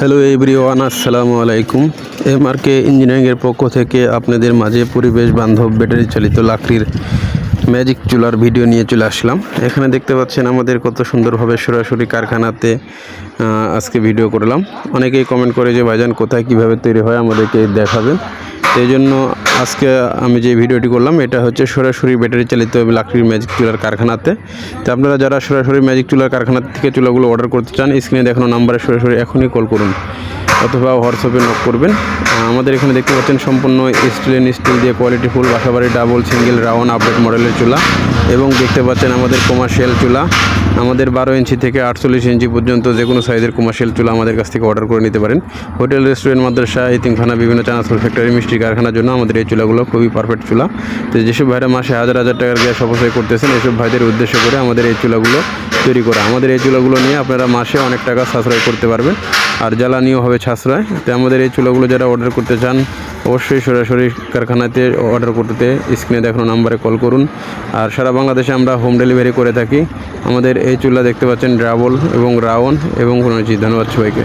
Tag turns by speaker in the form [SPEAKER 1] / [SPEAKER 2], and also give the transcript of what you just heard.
[SPEAKER 1] Hello everyone, আসসালামু আলাইকুম। এমআরকে ইঞ্জিনিয়ারিংয়ের পক্ষ থেকে আপনাদের মাঝে পরিবেশ বান্ধব, ব্যাটারি চালিত লাকড়ির ম্যাজিক চুলার ভিডিও নিয়ে চলে আসলাম। এখানে দেখতে পাচ্ছেন আমাদের কত সুন্দরভাবে সরাসরি কারখানাতে আজকে ভিডিও করলাম। অনেকেই কমেন্ট করে যে, ভাইজান, কোথায়, কীভাবে তৈরি হয়? আমাদেরকে দেখাবেন। সেই জন্য আজকে আমি যে ভিডিওটি করলাম, এটা হচ্ছে সরাসরি ব্যাটারি চালিত লাকড়ির ম্যাজিক চুলার কারখানাতে। তো আপনারা যারা সরাসরি ম্যাজিক চুলার কারখানা থেকে চুলাগুলো অর্ডার করতে চান স্ক্রিনে দেখানো নাম্বারে সরাসরি এখনই কল করুন। অথবা হোয়াটসঅ্যাপে নক করবেন। আমাদের এখানে দেখতে পাচ্ছেন সম্পূর্ণ স্টিল স্টিল দিয়ে কোয়ালিটি ফুল বাসাবাড়ি ডাবল সিঙ্গেল রাউন্ড আপডেট মডেলের চুলা এবং দেখতে পাচ্ছেন আমাদের কমার্শিয়াল চুলা। আমাদের বারো ইঞ্চি থেকে আটচল্লিশ ইঞ্চি পর্যন্ত যে কোনো সাইজের কমার্শিয়াল চুলা আমাদের কাছ থেকে অর্ডার করে নিতে পারেন। হোটেল রেস্টুরেন্ট মাদ্রাসা, এতিমখানা, বিভিন্ন চানাচুর ফ্যাক্টরি মিষ্টি কারখানার জন্য আমাদের এই চুলাগুলো খুবই পারফেক্ট চুলা। তো যেসব ভাইরা মাসে হাজার হাজার টাকার গ্যাস অপচয় করতেছেন, এসব ভাইদের উদ্দেশ্য করে আমাদের এই চুলাগুলো তৈরি করা। আমাদের এই চুলাগুলো নিয়ে আপনারা মাসে অনেক টাকা সাশ্রয় করতে পারবেন। আর জ্বালানিও হবে সাশ্রয়। তো আমাদের এই চুলাগুলো যারা অর্ডার করতে চান, অবশ্যই সরাসরি কারখানাতে অর্ডার করতে স্ক্রিনে দেখানো নাম্বারে কল করুন। আর সারা বাংলাদেশে আমরা হোম ডেলিভারি করে থাকি। আমাদের এই চুলা দেখতে পাচ্ছেন ড্রাবল এবং রাওন এবং ধন্যবাদ সবাইকে।